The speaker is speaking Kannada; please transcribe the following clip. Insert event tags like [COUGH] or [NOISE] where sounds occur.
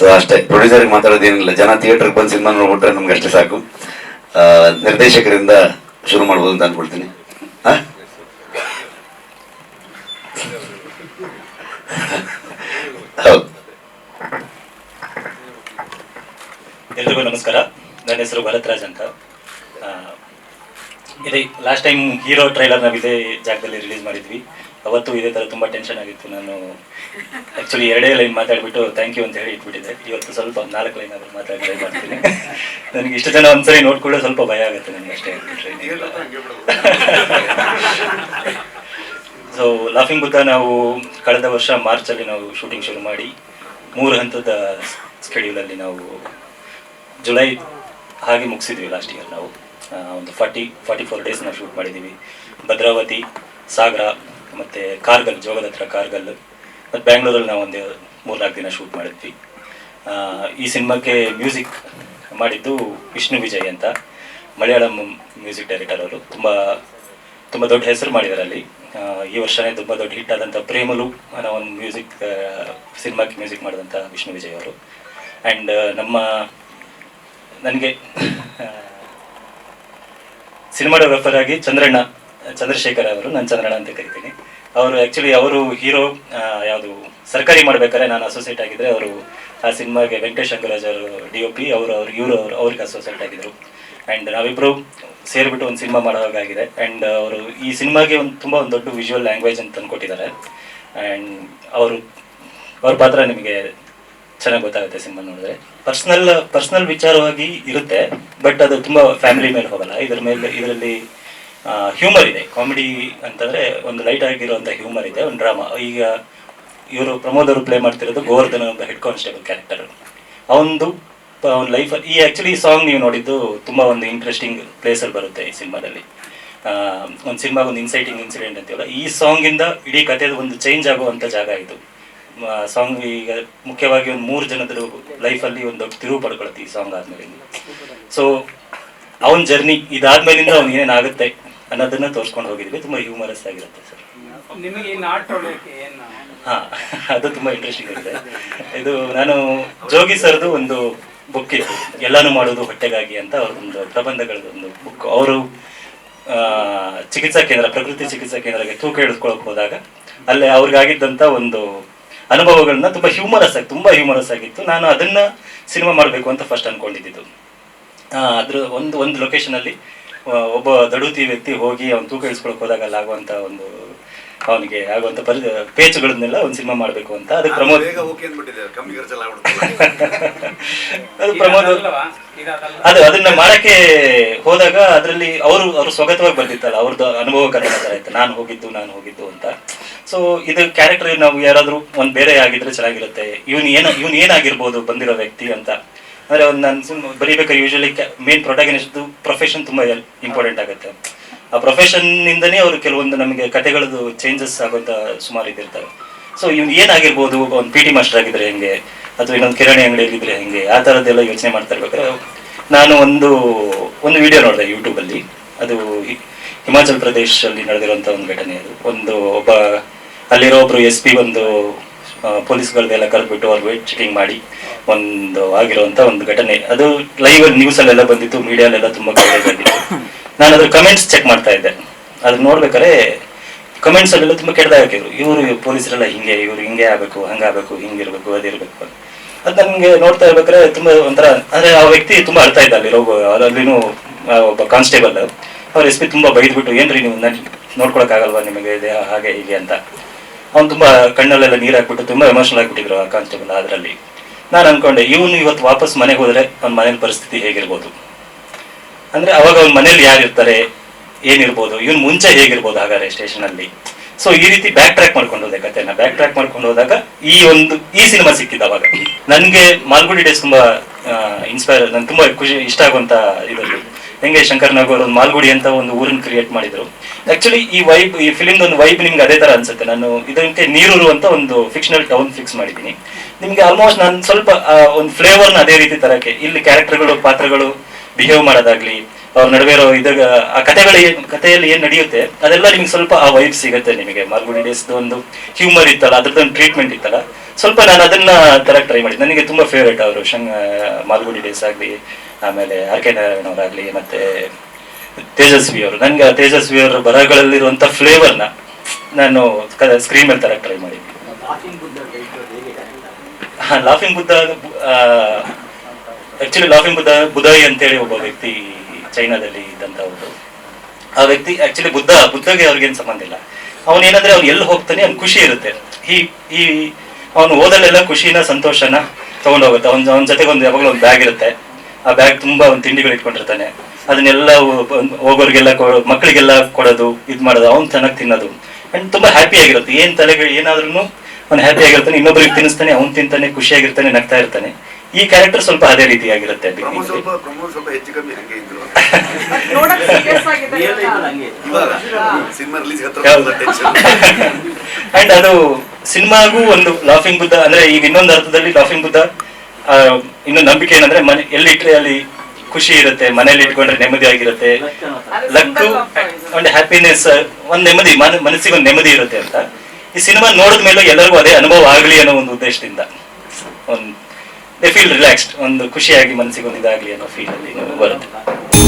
ಸೊ ಅಷ್ಟೇ. ಪ್ರೊಡ್ಯೂಸರ್ಗೆ ಮಾತಾಡೋದೇನಿಲ್ಲ ಜನ ಥಿಯೇಟರ್ಗೆ ಬಂದು ಸಿನಿಮಾ ನೋಡ್ಬಿಟ್ರೆ ನಮ್ಗೆ ಅಷ್ಟೇ ಸಾಕು ನಿರ್ದೇಶಕರಿಂದ ಶುರು ಮಾಡ್ಬೋದು ಅಂತ ಹೌದು. ಎಲ್ರಿಗೂ ನಮಸ್ಕಾರ. ನನ್ನ ಹೆಸರು ಭರತ್ರಾಜ್ ಅಂತ. ಆ, ಇದೇ. ಲಾಸ್ಟ್ ಟೈಮ್ ಹೀರೋ ಟ್ರೈಲರ್ ನಾವು ಇದೇ ಜಾಗದಲ್ಲಿ ರಿಲೀಸ್ ಮಾಡಿದ್ವಿ. ಅವತ್ತು ಇದೇ ಥರ ತುಂಬ ಟೆನ್ಷನ್ ಆಗಿತ್ತು. ನಾನು ಆ್ಯಕ್ಚುಲಿ ಎರಡೇ ಲೈನ್ ಮಾತಾಡ್ಬಿಟ್ಟು ಥ್ಯಾಂಕ್ ಯು ಅಂತ ಹೇಳಿ ಇಟ್ಬಿಟ್ಟಿದ್ದೆ. ಇವತ್ತು ಸ್ವಲ್ಪ ನಾಲ್ಕು ಲೈನ್ ಆದರೂ ಮಾತಾಡಿ ಟ್ರೈ ಮಾಡ್ತೀನಿ. [LAUGHS] ನನಗೆ ಇಷ್ಟು ಜನ ಒಂದ್ಸರಿ ನೋಡ್ಕೊಳ್ಳೋ ಸ್ವಲ್ಪ ಭಯ ಆಗುತ್ತೆ ನನಗೆ ಅಷ್ಟೇ ಸೊ ಲಾಫಿಂಗ್ ಬುದ್ಧ ನಾವು ಕಳೆದ ವರ್ಷ ಮಾರ್ಚಲ್ಲಿ ನಾವು ಶೂಟಿಂಗ್ ಶುರು ಮಾಡಿ ಮೂರು ಹಂತದ ಸ್ಕೆಡ್ಯೂಲಲ್ಲಿ ನಾವು ಜುಲೈ ಹಾಗೆ ಮುಗಿಸಿದ್ವಿ ಲಾಸ್ಟ್ ಇಯರ್ ನಾವು. ಒಂದು ಫಾರ್ಟಿ ಫಾರ್ಟಿ ಫೋರ್ ಡೇಸ್ ನಾವು ಶೂಟ್ ಮಾಡಿದ್ದೀವಿ. ಭದ್ರಾವತಿ, ಸಾಗರ, ಮತ್ತು ಕಾರ್ಗಲ್, ಜೋಗದ ಹತ್ರ ಕಾರ್ಗಲ್, ಮತ್ತು ಬ್ಯಾಂಗ್ಳೂರಲ್ಲಿ ನಾವು ಒಂದು ಮೂರ್ನಾಲ್ಕು ದಿನ ಶೂಟ್ ಮಾಡಿದ್ವಿ. ಈ ಸಿನಿಮಾಕ್ಕೆ ಮ್ಯೂಸಿಕ್ ಮಾಡಿದ್ದು ವಿಷ್ಣು ವಿಜಯ್ ಅಂತ. ಮಲಯಾಳಂ ಮ್ಯೂಸಿಕ್ ಡೈರೆಕ್ಟರ್ ಅವರು. ತುಂಬ ತುಂಬ ದೊಡ್ಡ ಹೆಸರು ಮಾಡಿದ್ದಾರೆ ಈ ವರ್ಷನೇ ತುಂಬ ದೊಡ್ಡ ಹಿಟ್ ಆದಂಥ ಪ್ರೇಮಲು ಅನ್ನೋ ಒಂದು ಮ್ಯೂಸಿಕ್ ಸಿನಿಮಾಕ್ಕೆ ಮ್ಯೂಸಿಕ್ ಮಾಡಿದಂಥ ವಿಷ್ಣು ವಿಜಯ್ ಅವರು. ಆ್ಯಂಡ್ ನಮ್ಮ, ನನಗೆ ಸಿನಿಮಾಟೋಗ್ರಫರ್ ಆಗಿ ಚಂದ್ರಣ್ಣ, ಚಂದ್ರಶೇಖರ್ ಅವರು, ನಾನು ಚಂದ್ರಣ್ಣ ಅಂತ ಕರಿತೀನಿ. ಅವರು ಆ್ಯಕ್ಚುಲಿ ಅವರು ಹೀರೋ ಯಾವುದು ಸರ್ಕಾರಿ ಮಾಡ್ಬೇಕಾದ್ರೆ ನಾನು ಅಸೋಸಿಯೇಟ್ ಆಗಿದ್ದರೆ ಅವರು ಆ ಸಿನಿಮಾಗೆ ವೆಂಕಟೇಶ್ ಅಂಗರಾಜ್ ಅವರು ಡಿ ಒ ಪಿ ಅವರು ಅವ್ರು, ಇವರು ಅವರು, ಅವ್ರಿಗೆ ಅಸೋಸಿಯೇಟ್ ಆಗಿದ್ದರು ಆ್ಯಂಡ್ ನಾವಿಬ್ಬರು ಸೇರಿಬಿಟ್ಟು ಒಂದು ಸಿನಿಮಾ ಮಾಡೋವಾಗಿದೆ ಆ್ಯಂಡ್ ಅವರು ಈ ಸಿನಿಮಾಗೆ ಒಂದು ತುಂಬ ಒಂದು ದೊಡ್ಡ ವಿಜುವಲ್ ಲ್ಯಾಂಗ್ವೇಜ್ ಅಂತ ತಂದುಕೊಟ್ಟಿದ್ದಾರೆ. ಆ್ಯಂಡ್ ಅವರು, ಅವ್ರ ಪಾತ್ರ ನಿಮಗೆ ಚೆನ್ನಾಗಿ ಗೊತ್ತಾಗುತ್ತೆ ಸಿನಿಮಾ ನೋಡಿದ್ರೆ. ಪರ್ಸ್ನಲ್ ಪರ್ಸ್ನಲ್ ವಿಚಾರವಾಗಿ ಇರುತ್ತೆ ಬಟ್ ಅದು ತುಂಬ ಫ್ಯಾಮಿಲಿ ಮೇಲೆ ಹೋಗಲ್ಲ. ಇದರ ಮೇಲೆ, ಇದರಲ್ಲಿ ಹ್ಯೂಮರ್ ಇದೆ. ಕಾಮಿಡಿ ಅಂತಂದ್ರೆ ಒಂದು ಲೈಟ್ ಆಗಿರುವಂಥ ಹ್ಯೂಮರ್ ಇದೆ, ಒಂದು ಡ್ರಾಮಾ ಈಗ ಇವರು ಪ್ರಮೋದ್ ಅವರು ಪ್ಲೇ ಮಾಡ್ತಿರೋದು ಗೋವರ್ಧನ್ ಒಬ್ಬ ಹೆಡ್ ಕಾನ್ಸ್ಟೇಬಲ್ ಕ್ಯಾರೆಕ್ಟರ್ ಅವನದು ಅವ್ನ ಲೈಫ್ ಈ ಆ್ಯಕ್ಚುಲಿ ಸಾಂಗ್ ನೀವು ನೋಡಿದ್ದು ತುಂಬ ಒಂದು ಇಂಟ್ರೆಸ್ಟಿಂಗ್ ಪ್ಲೇಸಲ್ಲಿ ಬರುತ್ತೆ ಈ ಸಿನಿಮಾದಲ್ಲಿ. ಒಂದು ಸಿನಿಮಾಗ ಒಂದು ಇನ್ಸೈಟಿಂಗ್ ಇನ್ಸಿಡೆಂಟ್ ಅಂತೀವಲ್ಲ, ಈ ಸಾಂಗಿಂದ ಇಡೀ ಕಥೆದು ಒಂದು ಚೇಂಜ್ ಆಗುವಂಥ ಜಾಗ ಇದು. ಸಾಂಗ್ ಈಗ ಮುಖ್ಯವಾಗಿ ಒಂದು ಮೂರು ಜನದ ಲೈಫಲ್ಲಿ ಒಂದು ದೊಡ್ಡ ತಿರುವು ಪಡ್ಕೊಳ್ತೀವಿ ಈ ಸಾಂಗ್ ಆದ್ಮೇಲೆ. ಸೊ ಅವನ ಜರ್ನಿ ಇದಾದ್ಮೇಲಿಂದ ಅವ್ನು ಏನೇನಾಗುತ್ತೆ ಅನ್ನೋದನ್ನ ತೋರಿಸ್ಕೊಂಡು ಹೋಗಿದ್ವಿ. ತುಂಬ ಹ್ಯೂಮರಸ್ ಆಗಿರುತ್ತೆ ಸರ್ ಹಾ ಅದು ತುಂಬಾ ಇಂಟ್ರೆಸ್ಟಿಂಗ್ ಇರುತ್ತೆ ಇದು ನಾನು ಜೋಗಿ ಸರ್ದು ಒಂದು ಬುಕ್ ಇತ್ತು. ಎಲ್ಲಾನು ಮಾಡೋದು ಹೊಟ್ಟೆಗಾಗಿ ಅಂತ ಅವ್ರದೊಂದು ಪ್ರಬಂಧಗಳದ್ದು ಒಂದು ಬುಕ್ ಅವರು ಚಿಕಿತ್ಸಾ ಕೇಂದ್ರ ಪ್ರಕೃತಿ ಚಿಕಿತ್ಸಾ ಕೇಂದ್ರಕ್ಕೆ ತೂಕ ಇಳಿಸ್ಕೊಳಕ್ ಹೋದಾಗ ಅಲ್ಲಿ ಅವ್ರಿಗಾಗಿದ್ದಂಥ ಒಂದು ಅನುಭವಗಳನ್ನ ತುಂಬಾ ಹ್ಯೂಮರಸ್ ಆಗಿ ತುಂಬಾ ಹ್ಯೂಮರಸ್ ಆಗಿತ್ತು. ನಾನು ಅದನ್ನ ಸಿನಿಮಾ ಮಾಡಬೇಕು ಅಂತ ಫಸ್ಟ್ ಅನ್ಕೊಂಡಿದ್ದು ಅದ್ರ ಒಂದು ಒಂದು ಲೊಕೇಶನ್ ಅಲ್ಲಿ ಒಬ್ಬ ದಡುತಿ ವ್ಯಕ್ತಿ ಹೋಗಿ ಅವ್ನು ತೂಕ ಇಳಿಸ್ಕೊಳಕ್ ಹೋದಾಗ ಅಲ್ಲಿ ಆಗುವಂತ ಒಂದು ಅವನಿಗೆ ಆಗುವಂತ ಪರಿ ಪೇಚುಗಳನ್ನೆಲ್ಲ ಒಂದು ಸಿನಿಮಾ ಮಾಡಬೇಕು ಅಂತ. ಅದಕ್ಕೆ ಪ್ರಮೋದ್ [LAUGHS] ಅದು ಪ್ರಮೋದ್ ಅದು ಅದನ್ನ ಮಾಡಕ್ಕೆ ಹೋದಾಗ ಅದರಲ್ಲಿ ಅವರು ಅವರು ಸ್ವಗತವಾಗಿ ಬಂದಿತ್ತಲ್ಲ ಅವ್ರದ್ದು ಅನುಭವ ಕಥೆ ತರ ಇತ್ತು. ನಾನು ಹೋಗಿದ್ದು ನಾನು ಹೋಗಿದ್ದು ಅಂತ. ಸೊ ಇದು ಕ್ಯಾರೆಕ್ಟರ್ ನಾವು ಯಾರಾದ್ರೂ ಒಂದು ಬೇರೆ ಆಗಿದ್ರೆ ಚೆನ್ನಾಗಿರುತ್ತೆ. ಇವನ್ ಏನು ಇವನ್ ಏನಾಗಿರ್ಬೋದು ಬಂದಿರೋ ವ್ಯಕ್ತಿ ಅಂತ. ಅಂದ್ರೆ ಒಂದು ನಾನು ಸುಮ್ಮನೆ ಬರೀಬೇಕಾದ್ರೆ ಯೂಶಲಿ ಮೇನ್ ಪ್ರೊಟಾಗನಿಸ್ಟ್ ಪ್ರೊಫೆಷನ್ ತುಂಬಾ ಇಂಪಾರ್ಟೆಂಟ್ ಆಗುತ್ತೆ. ಆ ಪ್ರೊಫೆಷನ್ ಇಂದನೇ ಅವರು ಕೆಲವೊಂದು ನಮಗೆ ಕಥೆಗಳದ್ದು ಚೇಂಜಸ್ ಆಗೋಂತ ಸುಮಾರು ಇದಿರ್ತವೆ ಸೊ ಇವ್ನು ಏನಾಗಿರ್ಬೋದು ಒಂದು ಪಿ ಟಿ ಮಾಸ್ಟರ್ ಆಗಿದ್ರೆ ಹೆಂಗೆ? ಅಥವಾ ಇನ್ನೊಂದು ಕಿರಾಣಿ ಅಂಗಡಿಯಲ್ಲಿದ್ರೆ ಹೆಂಗೆ? ಆ ಥರದ್ದೆಲ್ಲ ಯೋಚನೆ ಮಾಡ್ತಾ ಇರ್ಬೇಕಾದ್ರೆ ನಾನು ಒಂದು ಒಂದು ವಿಡಿಯೋ ನೋಡಿದೆ ಯೂಟ್ಯೂಬಲ್ಲಿ ಅದು ಹಿಮಾಚಲ್ ಪ್ರದೇಶಲ್ಲಿ ನಡೆದಿರುವಂಥ ಒಂದು ಘಟನೆ ಅದು. ಒಂದು ಒಬ್ಬ ಅಲ್ಲಿರೋ ಒಬ್ರು ಎಸ್ ಪಿ ಒಂದು ಪೊಲೀಸ್ಗಳದ್ದೆಲ್ಲ ಕರೆದ್ಬಿಟ್ಟು ಅವ್ರು ಚೆಕಿಂಗ್ ಮಾಡಿ. ಒಂದು ಆಗಿರುವಂತ ಒಂದು ಘಟನೆ. ಅದು ಲೈವ್ ನ್ಯೂಸ್ ಅಲ್ಲೆಲ್ಲ ಬಂದಿತ್ತು ಮೀಡಿಯಾಲೆಲ್ಲ ತುಂಬಾ ಕಡೆ ಬಂದಿತ್ತು. ನಾನು ಅದ್ರ ಕಮೆಂಟ್ಸ್ ಚೆಕ್ ಮಾಡ್ತಾ ಇದ್ದೆ. ಅದನ್ನ ನೋಡ್ಬೇಕಾದ್ರೆ ಕಮೆಂಟ್ಸ್ ಅಲ್ಲೆಲ್ಲ ತುಂಬಾ ಕೆಟ್ಟದಾಗ ಹಾಕಿದ್ರು. ಇವರು ಪೊಲೀಸರೆಲ್ಲ ಹಿಂಗೆ, ಇವ್ರು ಹಿಂಗೆ ಆಗ್ಬೇಕು ಹಂಗಾಗಬೇಕು ಹಿಂಗಿರ್ಬೇಕು ಅದಿರ್ಬೇಕು ಅದ್ ನನ್ಗೆ ನೋಡ್ತಾ ಇರ್ಬೇಕಾದ್ರೆ ತುಂಬಾ ಒಂಥರ, ಅಂದ್ರೆ ಆ ವ್ಯಕ್ತಿ ತುಂಬಾ ಅಳ್ತಾ ಇದ್ದ ಅಲ್ಲಿರೋ ಅಲ್ಲಿನೂ ಒಬ್ಬ ಕಾನ್ಸ್ಟೇಬಲ್ ಅವ್ರ ಎಸ್ ಪಿ ತುಂಬಾ ಬೈದ್ಬಿಟ್ಟು, ಏನ್ರಿ ನೀವು ನೋಡ್ಕೊಳಕ್ ಆಗಲ್ವಾ ನಿಮಗೆ ಹಾಗೆ, ಹೀಗೆ ಅಂತ. ಅವ್ನು ತುಂಬಾ ಕಣ್ಣಲ್ಲೆಲ್ಲ ನೀರ್ ಹಾಕ್ಬಿಟ್ಟು ತುಂಬಾ ಎಮೋಷನಲ್ ಆಗಿಬಿಟ್ಟಿದ್ರು ಆ ಕಾನ್ಸ್ಟೇಬಲ್ ಅದರಲ್ಲಿ. ನಾನು ಅನ್ಕೊಂಡೆ, ಇವನು ಇವತ್ತು ವಾಪಸ್ ಮನೆಗೆ ಹೋದ್ರೆ ಅವ್ನ ಮನೇಲಿ ಪರಿಸ್ಥಿತಿ ಹೇಗಿರ್ಬೋದು? ಅಂದ್ರೆ ಅವಾಗ ಅವ್ನ ಮನೇಲಿ ಯಾರಿರ್ತಾರೆ ಏನಿರ್ಬೋದು, ಇವನ್ ಮುಂಚೆ ಹೇಗಿರ್ಬೋದು ಹಾಗಾದ್ರೆ ಸ್ಟೇಷನ್ ಅಲ್ಲಿ? ಸೊ ಈ ರೀತಿ ಬ್ಯಾಕ್ ಟ್ರ್ಯಾಕ್ ಮಾಡ್ಕೊಂಡು ಹೋದೆ ಕಥೆನ. ಬ್ಯಾಕ್ ಟ್ರ್ಯಾಕ್ ಮಾಡ್ಕೊಂಡು ಹೋದಾಗ ಈ ಒಂದು, ಈ ಸಿನಿಮಾ ಸಿಕ್ಕಿದ್ದು ಅವಾಗ. ನನ್ಗೆ ಮಾಲ್ಗುಡಿ ಡೇಸ್ ತುಂಬಾ ಇನ್ಸ್ಪೈರ್ ನನ್ ತುಂಬಾ ಖುಷಿ, ಇಷ್ಟ ಆಗುವಂತ ಇದರಲ್ಲಿ ಹೆಂಗೆ ಶಂಕರ್ ನಾಗ್ ಅವರು ಮಾಲ್ಗುಡಿ ಅಂತ ಒಂದು ಊರನ್ನ ಕ್ರಿಯೇಟ್ ಮಾಡಿದ್ರು. ಆಕ್ಚುಲಿ ಈ ವೈಬ್ ಈ ಫಿಲಿಮ್ ಒಂದು ವೈಬ್ ನಿಮ್ಗೆ ಅದೇ ತರ ಅನ್ಸುತ್ತೆ. ನಾನು ಇದಕ್ಕೆ ನೀರೂರು ಅಂತ ಒಂದು ಫಿಕ್ಷನಲ್ ಟೌನ್ ಫಿಕ್ಸ್ ಮಾಡಿದ್ದೀನಿ. ನಿಮ್ಗೆ ಆಲ್ಮೋಸ್ಟ್ ನಾನು ಸ್ವಲ್ಪ ಒಂದು ಫ್ಲೇವರ್ನ ಅದೇ ರೀತಿ ತರಕ್ಕೆ. ಇಲ್ಲಿ ಕ್ಯಾರೆಕ್ಟರ್ಗಳು ಪಾತ್ರಗಳು ಬಿಹೇವ್ ಮಾಡೋದಾಗ್ಲಿ, ಅವ್ರ ನಡುವೆ ಇರೋ ಇದಾಗ ಆ ಕಥೆಗಳು ಏನ್, ಕಥೆಯಲ್ಲಿ ಏನ್ ನಡೆಯುತ್ತೆ, ಅದೆಲ್ಲ ನಿಮ್ಗೆ ಸ್ವಲ್ಪ ಆ ವೈಬ್ ಸಿಗುತ್ತೆ ನಿಮಗೆ. ಮಾರ್ಗುಡಿ ಡೇಸ್ ಒಂದು ಹ್ಯೂಮರ್ ಇತ್ತಲ್ಲ ಅದ್ರದ್ದು ಒಂದು ಟ್ರೀಟ್ಮೆಂಟ್ ಇತ್ತಲ್ಲ. ಸ್ವಲ್ಪ ನಾನು ಅದನ್ನ ತರಕ್ ಟ್ರೈ ಮಾಡಿದ್ದೆ. ನನಗೆ ತುಂಬಾ ಫೇವ್ರೇಟ್ ಅವರು ಶಂಗ ಮಾಲ್ಗುಡಿ ಡೇಸ್ ಆಗ್ಲಿ, ಆಮೇಲೆ ಆರ್ ಕೆ ನಾರಾಯಣ ಅವರಾಗ್ಲಿ ಮತ್ತೆ ತೇಜಸ್ವಿ ಅವರು ನನಗೆ ಆ ತೇಜಸ್ವಿ ಅವರ ಬರಹಗಳಲ್ಲಿರುವಂಥ ಫ್ಲೇವರ್ನ ನಾನು ಸ್ಕ್ರೀನ್ ಮೇಲೆ ತರಕ್ಕೆ ಟ್ರೈ ಮಾಡಿದ್ದೆ laughing Buddha actually laughing Buddha ಬುಧಾಯಿ ಅಂತೇಳಿ ಒಬ್ಬ ವ್ಯಕ್ತಿ ಚೈನಾದಲ್ಲಿ ಇದ್ದಂಥವ್ರು ಆ ವ್ಯಕ್ತಿ ಆಕ್ಚುಲಿ ಬುದ್ಧ ಬುದ್ಧಗೆ ಅವ್ರಿಗೇನು ಸಂಬಂಧ ಇಲ್ಲ. ಅವನೇನಂದ್ರೆ ಅವ್ನು ಎಲ್ಲಿ ಹೋಗ್ತಾನೆ ಅವ್ನು ಖುಷಿ ಇರುತ್ತೆ. ಈ ಈ ಅವನು ಓದಲ್ಲೆಲ್ಲ ಖುಷಿನ ಸಂತೋಷನ ತಗೊಂಡು ಹೋಗುತ್ತೆ ಅವ್ನ ಅವನ ಜೊತೆಗೆ ಒಂದು ಯಾವಾಗಲೂ ಒಂದು ಬ್ಯಾಗ್ ಇರುತ್ತೆ. ಆ ಬ್ಯಾಗ್ ತುಂಬಾ ಒಂದು ತಿಂಡಿಗಳು ಇಟ್ಕೊಂಡಿರ್ತಾನೆ ಅದನ್ನೆಲ್ಲ ಹೋಗೋರಿಗೆಲ್ಲ ಕೊ- ಮಕ್ಕಳಿಗೆಲ್ಲ ಕೊಡೋದು ಇದು ಮಾಡೋದು ಅವ್ನು ಚೆನ್ನಾಗಿ ತಿನ್ನೋದು. ಅಂಡ್ ತುಂಬಾ ಹ್ಯಾಪಿ ಆಗಿರುತ್ತೆ. ಏನ್ ತಲೆಗೆ ಏನಾದ್ರೂ ಅವ್ನು ಹ್ಯಾಪಿ ಆಗಿರ್ತಾನೆ ಇನ್ನೊಬ್ಬರಿಗೆ ತಿನ್ನಿಸ್ತಾನೆ ಅವ್ನು ತಿಂತಾನೆ ಖುಷಿಯಾಗಿರ್ತಾನೆ ನಗ್ತಾ ಇರ್ತಾನೆ. ಈ ಕ್ಯಾರೆಕ್ಟರ್ ಸ್ವಲ್ಪ ಅದೇ ರೀತಿ ಆಗಿರುತ್ತೆ [LAUGHS] ಅಂಡ್ [LAUGHS] ಅದು ಸಿನಿಮಾಗೂ ಒಂದು ಲಾಫಿಂಗ್ ಬುದ್ಧ ಅಂದ್ರೆ ಈಗ ಇನ್ನೊಂದು ಅರ್ಥದಲ್ಲಿ ಲಾಫಿಂಗ್ ಬುದ್ಧ ಆ, ಇನ್ನು ನಂಬಿಕೆ ಏನಂದ್ರೆ ಮನೆ ಎಲ್ಲಿಟ್ರೆ ಅಲ್ಲಿ ಖುಷಿ ಇರುತ್ತೆ, ಮನೇಲಿ ಇಟ್ಕೊಂಡ್ರೆ ನೆಮ್ಮದಿ ಆಗಿರುತ್ತೆ. ಲಕ್ಕು, ಒಂದು ಹ್ಯಾಪಿನೆಸ್ ಒಂದ್ ನೆಮ್ಮದಿ, ಮನ- ಮನಸ್ಸಿಗೆ ಒಂದು ನೆಮ್ಮದಿ ಇರುತ್ತೆ ಅಂತ. ಈ ಸಿನಿಮಾ ನೋಡಿದ ಮೇಲೆ ಎಲ್ಲರಿಗೂ ಅದೇ ಅನುಭವ ಆಗಲಿ ಅನ್ನೋ ಒಂದು ಉದ್ದೇಶದಿಂದ. ಒಂದು ದೇ ಫೀಲ್ ರಿಲ್ಯಾಕ್ಸ್ಡ್ ಒಂದು ಖುಷಿಯಾಗಿ ಮನಸ್ಸಿಗೆ ಒಂದು ಇದಾಗ್ಲಿ ಅನ್ನೋ ಫೀಲ್ ಅಲ್ಲಿ ಬರುತ್ತೆ.